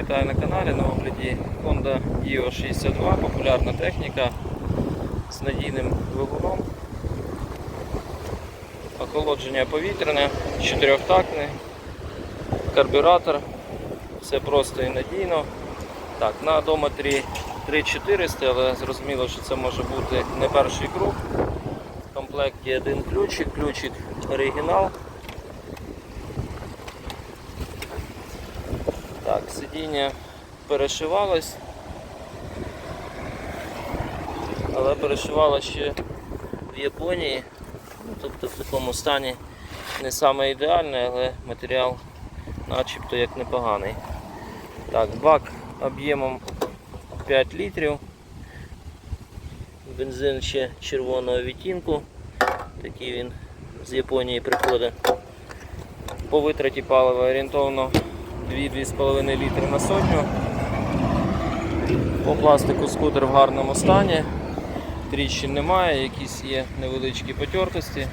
вітаю на каналі на огляді Honda Dio 62, популярна техніка з надійним двигуном. Охолодження повітряне, чотирьохтактний, карбюратор, все просто і надійно. Так, на одометрі 3400, але зрозуміло, що це може бути не перший круг. В комплекті один ключик, ключик оригінал. Так, сидіння перешивалось, але перешивалось ще в Японії, ну, тобто в такому стані не саме ідеальне, але матеріал начебто як непоганий. Так, бак об'ємом 5 літрів. Бензин ще червоного відтінку. Такий він з Японії приходить. По витраті палива орієнтовно 2-2,5 літри на сотню. По пластику скутер в гарному стані. Тріщин немає, якісь є невеличкі потертості.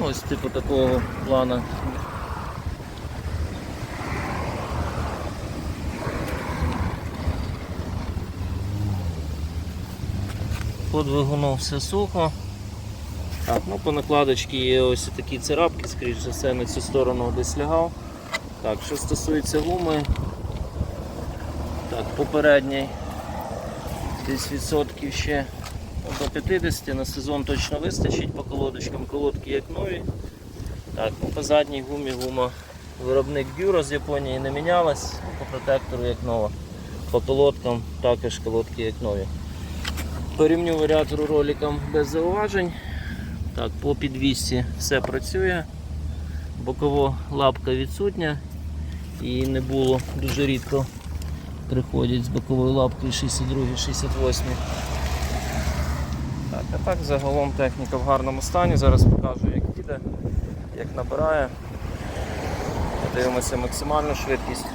Ну, Ось типу такого плану. По все сухо. Так, ну по накладочці є ось такі царапки, скоріш за все, на цю сторону десь лягав. Так, що стосується гуми, так, попередній десь відсотків ще до 50 на сезон точно вистачить по колодочкам, колодки як нові. Так, ну, по задній гумі гума виробник Дюро з Японії не мінялась, по протектору як нова. По колодкам також колодки як нові. По рівню варіатору роликам без зауважень. Так, по підвісці все працює. Бокова лапка відсутня і не було дуже рідко приходять з боковою лапкою 62 68 Так, а так загалом техніка в гарному стані. Зараз покажу як їде, як набирає. Дивимося максимальну швидкість.